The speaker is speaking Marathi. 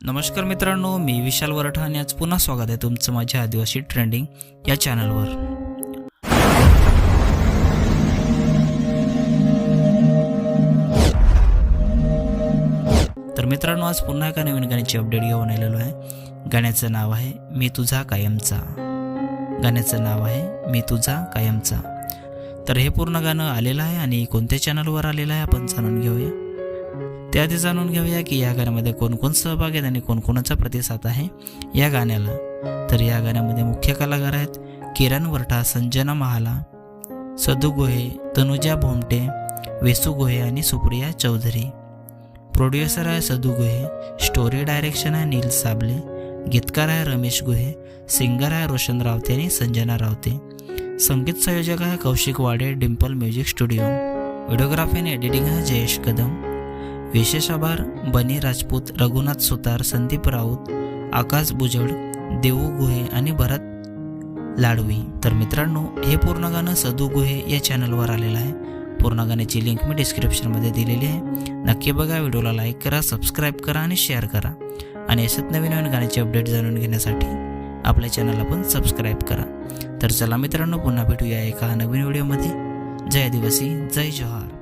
नमस्कार मित्रांनो मी विशाल वरठा आणि आज पुन्हा स्वागत आहे तुमचं माझ्या आदिवासी ट्रेंडिंग या चॅनलवर. तर मित्रांनो आज पुन्हा एका नवीन गाण्याची अपडेट घेऊन आलेलो आहे. गाण्याचं नाव आहे मी तुझा कायमचा गाण्याचं नाव आहे मी तुझा कायमचा तर हे पूर्ण गाणं आलेलं आहे आणि कोणत्या चॅनलवर आलेलं आहे आपण जाणून घेऊया. त्याआधी जाणून घेऊया की या गाण्यामध्ये कोण कोण सहभाग आहेत आणि कोणकोणाचा प्रतिसाद आहे या गाण्याला. तर या गाण्यामध्ये मुख्य कलाकार आहेत किरण वरठा संजना महाला सदू गोहे तनुजा भोमटे वेसू गोहे आणि सुप्रिया चौधरी. प्रोड्युसर आहे सदू गोहे स्टोरी डायरेक्शन आहे नील साबले गीतकार आहे रमेश गोहे सिंगर आहे रोशन रावते आणि संजना रावते. संगीत संयोजक आहे Kaushik Wade Dimple music studio. Videography आणि एडिटिंग आहे जयेश कदम. विशेष आभार बनी राजपूत रघुनाथ सुतार संदीप राऊत आकाश बुजड देऊ गुहे आणि भरत लाडवी. तर मित्रांनो हे पूर्ण गाणं सदू गुहे या चॅनलवर आलेलं आहे. पूर्ण गाण्याची लिंक मी डिस्क्रिप्शनमध्ये दिलेली आहे. नक्की बघा व्हिडिओला लाईक करा सबस्क्राईब करा आणि शेअर करा. आणि असेच नवीन नवीन गाण्याचे अपडेट जाणून घेण्यासाठी आपल्या चॅनलला पण सबस्क्राईब करा. तर चला मित्रांनो पुन्हा भेटूया एका नवीन व्हिडिओमध्ये जय दिवसी जय जोहार